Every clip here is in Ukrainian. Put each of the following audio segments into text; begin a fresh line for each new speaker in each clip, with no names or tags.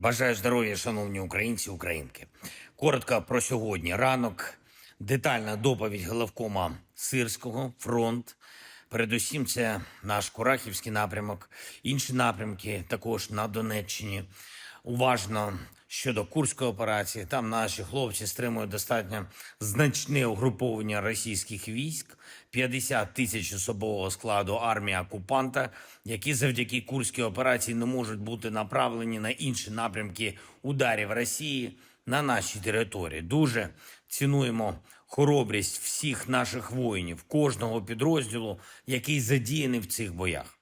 Бажаю здоров'я, шановні українці, українки. Коротко про сьогодні. Ранок, детальна доповідь головкома Сирського, фронт. Передусім, це наш Курахівський напрямок, інші напрямки також на Донеччині. Уважно щодо Курської операції. Там наші хлопці стримують достатньо значне угруповання російських військ, 50 тисяч особового складу армії окупанта, які завдяки Курській операції не можуть бути направлені на інші напрямки ударів Росії на нашій території. Дуже цінуємо хоробрість всіх наших воїнів, кожного підрозділу, який задіяний в цих боях.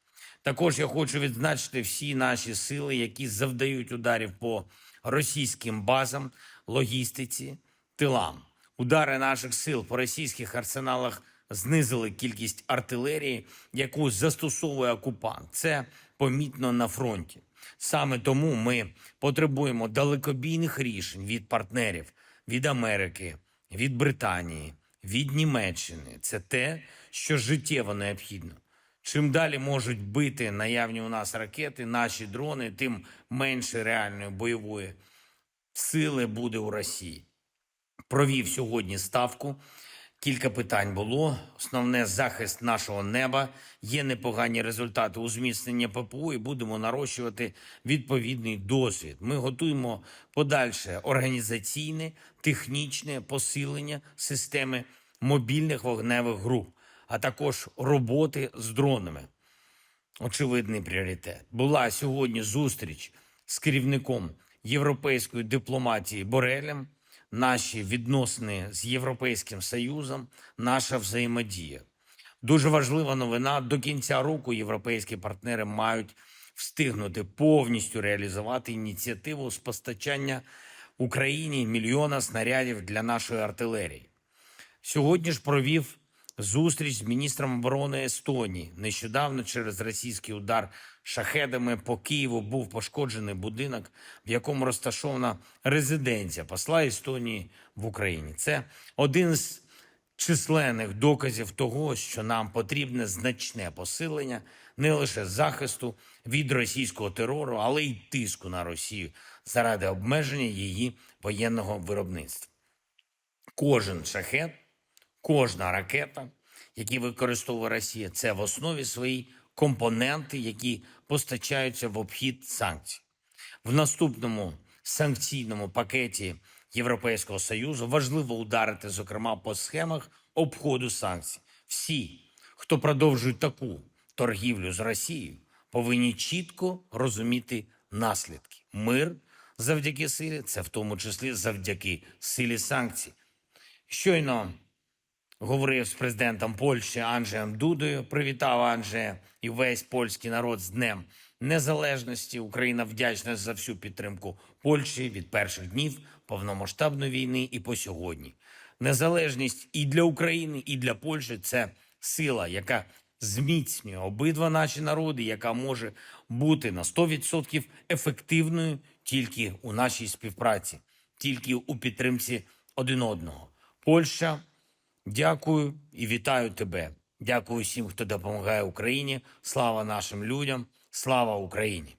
Також я хочу відзначити всі наші сили, які завдають ударів по російським базам, логістиці, тилам. Удари наших сил по російських арсеналах знизили кількість артилерії, яку застосовує окупант. Це помітно на фронті. Саме тому ми потребуємо далекобійних рішень від партнерів, від Америки, від Британії, від Німеччини. Це те, що життєво необхідно. Чим далі можуть бити наявні у нас ракети, наші дрони, тим менше реальної бойової сили буде у Росії. Провів сьогодні ставку. Кілька питань було. Основне захист нашого неба. Є непогані результати у зміцненні ППО і будемо нарощувати відповідний досвід. Ми готуємо подальше організаційне, технічне посилення системи мобільних вогневих груп, а також роботи з дронами. Очевидний пріоритет. Була сьогодні зустріч з керівником європейської дипломатії Борелем. Наші відносини з Європейським Союзом, наша взаємодія. Дуже важлива новина. До кінця року європейські партнери мають встигнути повністю реалізувати ініціативу з постачання Україні мільйона снарядів для нашої артилерії. Сьогодні ж провів зустріч з міністром оборони Естонії. Нещодавно через російський удар шахедами по Києву був пошкоджений будинок, в якому розташована резиденція посла Естонії в Україні. Це один з численних доказів того, що нам потрібне значне посилення не лише захисту від російського терору, але й тиску на Росію заради обмеження її воєнного виробництва. Кожен шахет, кожна ракета, які використовує Росія, це в основі своїй компоненти, які постачаються в обхід санкцій. В наступному санкційному пакеті Європейського союзу важливо ударити, зокрема, по схемах обходу санкцій. Всі, хто продовжують таку торгівлю з Росією, повинні чітко розуміти наслідки. Мир завдяки силі, це в тому числі завдяки силі санкцій. Щойно говорив з президентом Польщі Анджеєм Дудою. Привітав Анджея і весь польський народ з Днем Незалежності. Україна вдячна за всю підтримку Польщі від перших днів повномасштабної війни і по сьогодні. Незалежність і для України, і для Польщі це сила, яка зміцнює обидва наші народи, яка може бути на 100% ефективною тільки у нашій співпраці, тільки у підтримці один одного. Польща, дякую і вітаю тебе. Дякую всім, хто допомагає Україні. Слава нашим людям, слава Україні!